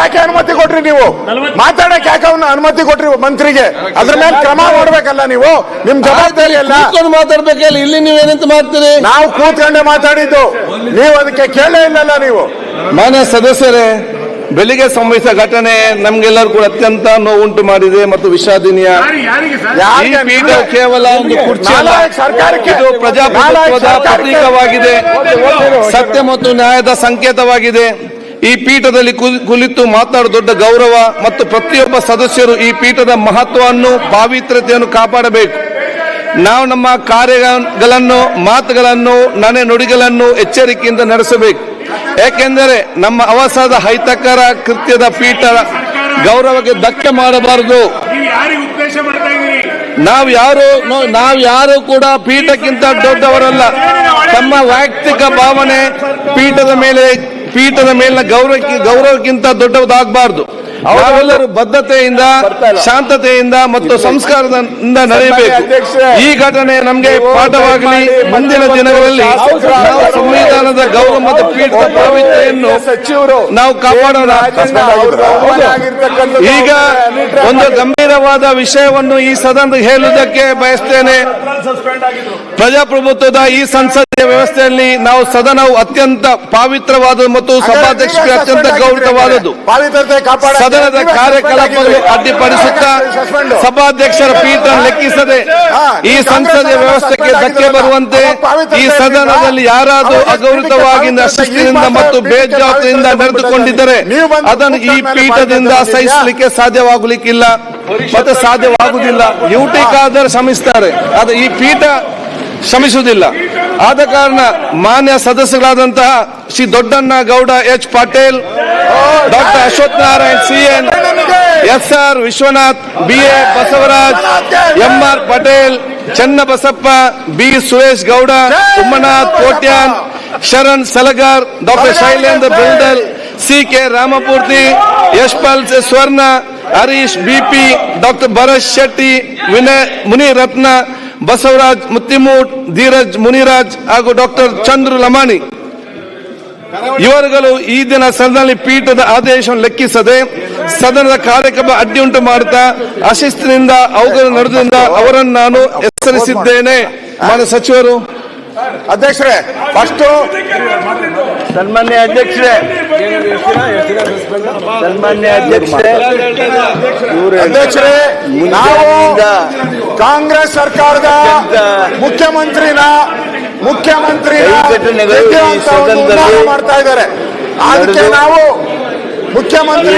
ಯಾಕೆ ಅನುಮತಿ ಕೊಟ್ರಿ ನೀವು? ಮಾತಾಡಕ್ ಯಾಕೆ ಅವನು ಅನುಮತಿ ಕೊಟ್ರಿ ಮಂತ್ರಿಗೆ? ಅದ್ರ ಮೇಲೆ ಕ್ರಮ ಮಾಡ್ಬೇಕಲ್ಲ ನೀವು? ನಿಮ್ ಜವಾಬ್ದಾರಿ ಅಲ್ಲ ಮಾತಾಡ್ಬೇಕಲ್ಲ ಇಲ್ಲಿ ನೀವೇನಂತ ಮಾಡ್ತೀರಿ? ನಾವು ಕೂತ್ಕೊಂಡೆ ಮಾತಾಡಿದ್ದು. ನೀವು ಅದಕ್ಕೆ ಕೇಳೇ ಇಲ್ಲಲ್ಲ ನೀವು. ಮಾನ್ಯ ಸದಸ್ಯರೇ ಬೆಳಿಗ್ಗೆ ಸಂಭವಿಸಿದ ಘಟನೆ ನಮ್ಗೆಲ್ಲರೂ ಕೂಡ ಅತ್ಯಂತ ನೋವುಂಟು ಮಾಡಿದೆ ಮತ್ತು ವಿಷಾದನೀಯ. ಈ ಪೀಠ ಕೇವಲ ಒಂದು ಕುರ್ಚಿ ಅಲ್ಲ ಸರ್ಕಾರಕ್ಕೆ ಇದು ಪ್ರಜಾಪ್ರಭುತ್ವದ ಪ್ರತೀಕವಾಗಿದೆ. ಸತ್ಯ ಮತ್ತು ನ್ಯಾಯದ ಸಂಕೇತವಾಗಿದೆ. ಈ ಪೀಠದಲ್ಲಿ ಕುಳಿತು ಮಾತನಾಡುವ ದೊಡ್ಡ ಗೌರವ ಮತ್ತು ಪ್ರತಿಯೊಬ್ಬ ಸದಸ್ಯರು ಈ ಪೀಠದ ಮಹತ್ವವನ್ನು, ಪಾವಿತ್ರ್ಯತೆಯನ್ನು ಕಾಪಾಡಬೇಕು. ನಾವು ನಮ್ಮ ಕಾರ್ಯಗಳನ್ನು, ಮಾತುಗಳನ್ನು ನನೆ ನುಡಿಗಳನ್ನು ಎಚ್ಚರಿಕೆಯಿಂದ ನಡೆಸಬೇಕು. ಏಕೆಂದರೆ ನಮ್ಮ ಅವಸರದ ಹೈತಕರ ಕೃತ್ಯದ ಪೀಠ ಗೌರವಕ್ಕೆ ಧಕ್ಕೆ ಮಾಡಬಾರದು. ನೀವು ಯಾರು, ನಾವು ಯಾರು ಕೂಡ ಪೀಠಕ್ಕಿಂತ ದೊಡ್ಡವರಲ್ಲ. ತಮ್ಮ ವೈಯಕ್ತಿಕ ಭಾವನೆ ಪೀಠದ ಮೇಲೆ ಪೀಠದ ಮೇಲಿನ ಗೌರವಕ್ಕೆ ಗೌರವಕ್ಕಿಂತ ದೊಡ್ಡದಾಗಬಾರ್ದು. ಅವರೆಲ್ಲರೂ ಬದ್ಧತೆಯಿಂದ ಶಾಂತತೆಯಿಂದ ಮತ್ತು ಸಂಸ್ಕಾರದಿಂದ ನಡೆಯಬೇಕು. ಈ ಘಟನೆ ನಮಗೆ ಪಾಠವಾಗಲಿ ಮುಂದಿನ ದಿನಗಳಲ್ಲಿ ನಾವು ಸಂವಿಧಾನದ ಗೌರವ ಮತ್ತು ಪೀಠದ ಪಾವಿತ್ರ್ಯವನ್ನು ಸಚಿವರು ನಾವು ಕಾಪಾಡೋಣ ಈಗ ಒಂದು ಗಂಭೀರವಾದ ವಿಷಯವನ್ನು ಈ ಸದನ ಹೇಳುವುದಕ್ಕೆ ಬಯಸ್ತೇನೆ. ಪ್ರಜಾಪ್ರಭುತ್ವದ ಈ ಸಂಸದೀಯ ವ್ಯವಸ್ಥೆಯಲ್ಲಿ ನಾವು ಸದನವು ಅತ್ಯಂತ ಪಾವಿತ್ರವಾದದ್ದು ಮತ್ತು ಸಭಾಧ್ಯಕ್ಷರಿಗೆ ಅತ್ಯಂತ ಗೌರವವಾದದ್ದು. ಸದನದ ಕಾರ್ಯಕಲಾಪಗಳು ಅಡ್ಡಿಪಡಿಸುತ್ತಾ ಸಭಾಧ್ಯಕ್ಷರ ಪೀಠ ಲೆಕ್ಕಿಸದೆ ಈ ಸಂಸದೀಯ ವ್ಯವಸ್ಥೆಗೆ ಧಕ್ಕೆ ಬರುವಂತೆ ಈ ಸದನದಲ್ಲಿ ಯಾರಾದರೂ ಅಗೌರವವಾಗಿ ಶಿಸ್ತಿನಿಂದ ಮತ್ತು ಬೇಜವಾಬ್ದಾರಿಯಿಂದ ನಡೆದುಕೊಂಡಿದ್ದರೆ ಅದನ್ನು ಈ ಪೀಠದಿಂದ ಸಹಿಸಲಿಕ್ಕೆ ಸಾಧ್ಯವಾಗಲಿಕ್ಕಿಲ್ಲ. ಮತ್ತೆ ಸಾಧ್ಯವಾಗುವುದಿಲ್ಲ. ಯುಟಿ ಕಾದರೆ ಶ್ರಮಿಸ್ತಾರೆ. ಅದು ಈ ಪೀಠ ಶ್ರಮಿಸುವುದಿಲ್ಲ. ಆದ ಕಾರಣ ಮಾನ್ಯ ಸದಸ್ಯರಾದಂತಹ Shri Doddanna Gowda H Patil, doctor Ashwath Narayan C N S R Vishwanath, B A Basavaraj M R Patel, Channabasappa, B Suresh Gowda Ummanath Kotian, Sharan Salagar, doctor Shailendra Beldale, C K Ramamurthy Yashpal Suvarna, Harish B P doctor Bharath Shetty, Vinay Munirathna Basavaraj, Mattimud, Dheeraj, Muniraj ಹಾಗೂ doctor Chandru Lamani. ಇವರುಗಳು ಈ ದಿನ ಸದನದಲ್ಲಿ ಪೀಠದ ಆದೇಶವನ್ನು ಲೆಕ್ಕಿಸದೆ ಸದನದ ಕಾರ್ಯಕ್ರಮ ಅಡ್ಡಿಯುಂಟು ಮಾಡುತ್ತಾ ಅಶಿಸ್ತಿನಿಂದ ಅವುಗಳ ನಡೆದಿಂದ ಅವರನ್ನು ನಾನು ಹೆಸರಿಸಿದ್ದೇನೆ ಮಾನ್ಯ ಸಚಿವರು. ಅಧ್ಯಕ್ಷರೇ, ಫಸ್ಟ್ ಸನ್ಮಾನ್ಯ ಅಧ್ಯಕ್ಷರೇ. ಸನ್ಮಾನ್ಯ ಅಧ್ಯಕ್ಷರೇ. ಅಧ್ಯಕ್ಷರೇ ನಾವು ಕಾಂಗ್ರೆಸ್ ಸರ್ಕಾರದ ಮುಖ್ಯಮಂತ್ರಿನ ಮುಖ್ಯಮಂತ್ರಿ ಮಾಡ್ತಾ ಇದ್ದಾರೆ. ಅದಕ್ಕೆ ನಾವು ಮುಖ್ಯಮಂತ್ರಿ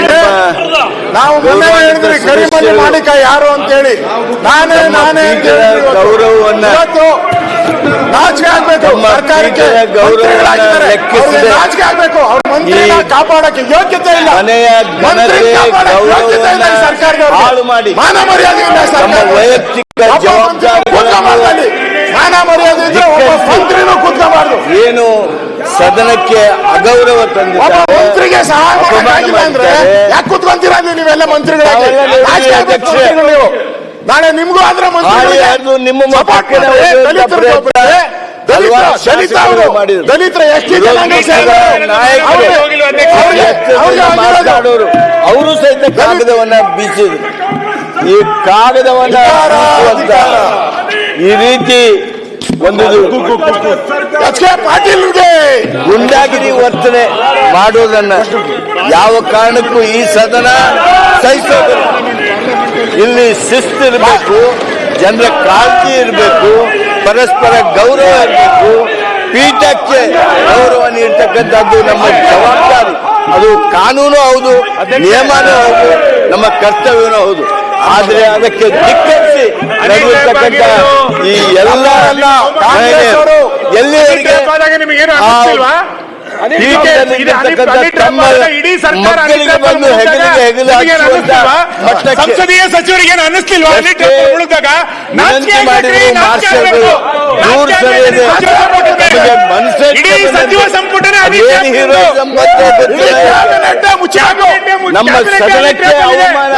ನಾವು ಮೊನ್ನೆ ಹೇಳಿದ್ರಿ ಕರಿಮನಿ ಮಾಣಿಕ ಯಾರು ಅಂತೇಳಿ. ನಾನೇ ನಾನೇ ಗೌರವವನ್ನು ನಾಚಿಕೆ ಆಗ್ಬೇಕು. ಸರ್ಕಾರಕ್ಕೆ ನಾಚಿಕೆ ಆಗ್ಬೇಕು. ಅವ್ರ ಮಂತ್ರಿನ ಕಾಪಾಡಕ್ಕೆ ಯೋಗ್ಯತೆ ಇಲ್ಲ. ಮನೆಯ ಈ ಹಾಳು ಮಾಡಿ. ಮಾನ ಮರ್ಯಾದೆ ಇಲ್ಲ ನಮ್ಮ ವೈಯಕ್ತಿಕ ಅಲ್ಲಿ. ಮಾನ ಮರ್ಯಾದೆ ಮಂತ್ರಿನೂ ಕೂತ್ಕೋಬಾರ್ದು. ಏನು ಸದನಕ್ಕೆ ಅಗೌರವ ತಂದಿದ್ದಾರೆ. ಮಂತ್ರಿಗೆ ಸಹಾಯ ಮಾಡಕ್ಕಾಗಿಲ್ಲ ಅಂದ್ರೆ ಯಾಕೆ ಕೂತ್ಕೊಂತೀರಾ ನೀವು ನೀವೆಲ್ಲ ಮಂತ್ರಿಗಳಾಗಿ? ಮಂತ್ರಿಗಳು ನೀವು. ನಾಳೆ ನಿಮ್ಗೂ ಆದ್ರೆ ಅದು ನಿಮ್ಮ. ದಲಿತರ ಎಷ್ಟು ಅವರು ಸಹಿತ ಕಾಗದವನ್ನ ಬೀಸಿದ್ರು. ಈ ಕಾಗದವನ್ನ ಈ ರೀತಿ ಒಂದು ಗುಂಡಾಗಿರಿ ವರ್ತನೆ ಮಾಡೋದನ್ನ ಯಾವ ಕಾರಣಕ್ಕೂ ಈ ಸದನ ಸಹಿಸೋದು ಇಲ್ಲಿ. ಶಿಸ್ತು ಇರಬೇಕು, ಜನರ ಕಾಳಜಿ ಇರಬೇಕು, ಪರಸ್ಪರ ಗೌರವ ಇರಬೇಕು, ಪೀಠಕ್ಕೆ ಗೌರವ ನೀಡ್ತಕ್ಕಂಥದ್ದು ನಮ್ಮ ಜವಾಬ್ದಾರಿ. ಅದು ಕಾನೂನು ಹೌದು, ನಿಯಮನೂ ಹೌದು, ನಮ್ಮ ಕರ್ತವ್ಯನೂ ಹೌದು. ಆದ್ರೆ ಅದಕ್ಕೆ ಧಿಕ್ಕರಿಸಿ ನಡೆಯತಕ್ಕಂತ ಈ ಎಲ್ಲ ಎಲ್ಲಿವರೆಗೆ ಇಡೀ ಸರ್ಕಾರ ಸಂಸದೀಯ ಸಚಿವರಿಗೆ ಅನ್ನಿಸ್ತಿಲ್ವಾ ಆಗ್ಬೇಕು, ಸಚಿವ ಇಡೀ ಸಂಪುಟನೇ. ನಮ್ಮ ಸದನಕ್ಕೆ ಅವಮಾನ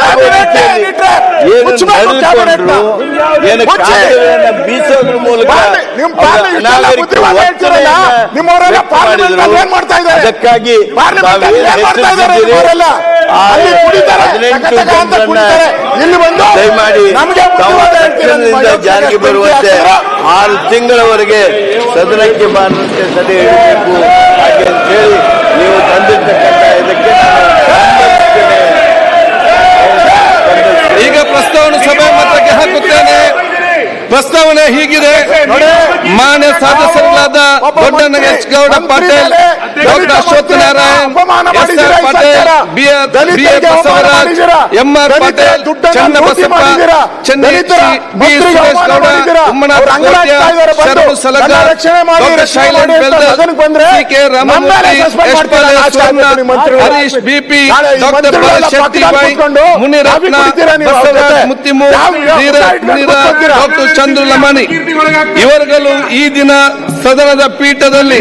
ಬೀಸೋದ್ರ ಮೂಲಕ ನಿಮ್ಮವರೆಲ್ಲ ಪಾರ್ಲಿಮೆಂಟ್ ಏನ್ ಮಾಡ್ತಾ ಇದ್ದಾರೆ? ಅದಕ್ಕಾಗಿ ಇಲ್ಲಿ ಬಂದು ದಯಮಾಡಿ ಜಾರಿಗೆ ಬರುವಂತೆ. ಆರು ತಿಂಗಳವರೆಗೆ ಸದನಕ್ಕೆ ಬಾರದಂತೆ ಸದೆ ಹೇಳಬೇಕು ಹಾಗೆ ಅಂತ ಹೇಳಿ ನೀವು ತಂದಿರ್ತಕ್ಕಂಥ ಇದಕ್ಕೆ ನಾನು ಈಗ ಪ್ರಸ್ತಾವನೆ ಸಭೆ ಮಾತ್ರಕ್ಕೆ ಹಾಕುತ್ತೇನೆ. ಪ್ರಸ್ತಾವನೆ ಹೀಗಿದೆ. ಸದಸ್ಯರುಗಳಾದ Dodda Gowda Patil doctor Ashwath Narayan S R Patil B R B A R Patil Channabasappa Harish B P doctor Munirathna Mattimud Chandru Lamani ಇವರುಗಳು ಈ ದಿನ ಸದನದ ಪೀಠದಲ್ಲಿ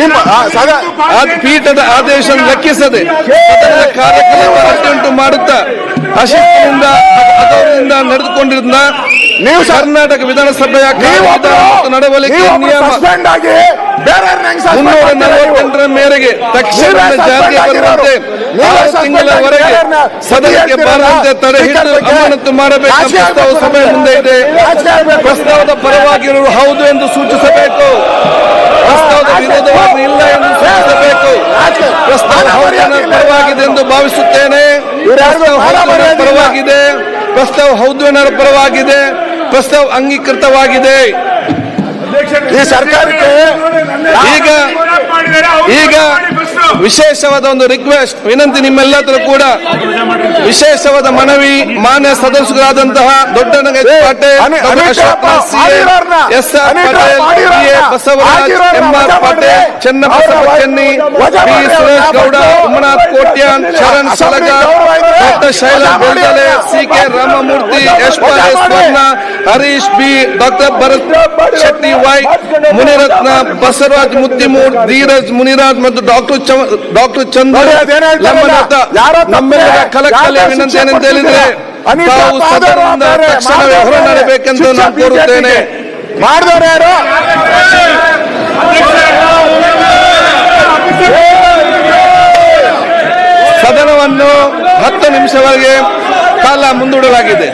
ಪೀಠದ ಆದೇಶ ಲೆಕ್ಕಿಸದೆ ಸದನದ ಕಾರ್ಯಕ್ರಮ ಅಡ್ಡುಂಟು ಮಾಡುತ್ತಾ ಅಶಿಸ್ತಿನಿಂದ ಅಗೌರವದಿಂದ ನಡೆದುಕೊಂಡಿರುವ ನೀವು ಕರ್ನಾಟಕ ವಿಧಾನಸಭೆಯ ನಡವಳಿಕೆ ನಿಯಮ ಮುನ್ನೂರ ನಲವತ್ತೆಂಟರ ಮೇರೆಗೆ ತಕ್ಷಣ ಜಾರಿಗೆ ಬರುವಂತೆ ಆರು ತಿಂಗಳವರೆಗೆ ಸದನಕ್ಕೆ ಬಾರದಂತೆ ತಡೆ ಹಿಡಿದು ಅಮಾನತು ಮಾಡಬೇಕು ಪ್ರಸ್ತಾವ ಸಭೆ ಮುಂದೆ ಇದೆ. ಪ್ರಸ್ತಾವದ ಪರವಾಗಿರುವ ಹೌದು ಎಂದು ಸೂಚಿಸಬೇಕು. ಪ್ರಸ್ತಾವದ ವಿರೋಧವಾಗಿ ಇಲ್ಲ ಎಂದು ಸೂಚಿಸಬೇಕು. ಪರವಾಗಿದೆ ಎಂದು ಭಾವಿಸುತ್ತೇನೆ. ಪರವಾಗಿದೆ ಪ್ರಸ್ತಾವ ಹೌದು ಎನ್ನರ ಪರವಾಗಿದೆ. ಪ್ರಸ್ತಾವ ಅಂಗೀಕೃತವಾಗಿದೆ. ಈ ಸರ್ಕಾರಕ್ಕೆ ಈಗ ಈಗ ವಿಶೇಷವಾದ ಒಂದು ರಿಕ್ವೆಸ್ಟ್ ವಿನಂತಿ ನಿಮ್ಮೆಲ್ಲರೂ ಕೂಡ. ವಿಶೇಷವಾದ ಮನವಿ ಮಾನ್ಯ ಸದಸ್ಯರಾದಂತಹ ದೊಡ್ಡ ಪಾಟೀಲ್ ಎಸ್ ಆರ್ ಪಾಟೀಲ್ ಬಸವರಾಜ್ ಆಗಿರೋರ್ನ ಎಂ ಆರ್ ವಜಾ Patil. Chennabasava Chenni B Suresh Gowda Umanath Kotian Sharan Salaga doctor Shaila C K Ramamurthy S Suvarna Harish B doctor Bharath Shetty Y Munirathna Basavaraj Mattimud Dheeraj Muniraj ಮತ್ತು doctor doctor ಚಂದ್ರ ನಮ್ಮೆಲ್ಲರ ಕಲಕಲೆ ವಿನಂತಿ ಏನಂತ ಹೇಳಿದ್ರೆ ತಾವು ಸದನದಿಂದ ತಕ್ಷಣವೇ ಹೊರ ನಡೆಬೇಕೆಂದು ನಾನು ಕೋರುತ್ತೇನೆ. ಮಾಡಿದವರು ಯಾರು? ಸದನವನ್ನು ಹತ್ತು ನಿಮಿಷವರೆಗೆ ಕಾಲ ಮುಂದೂಡಲಾಗಿದೆ.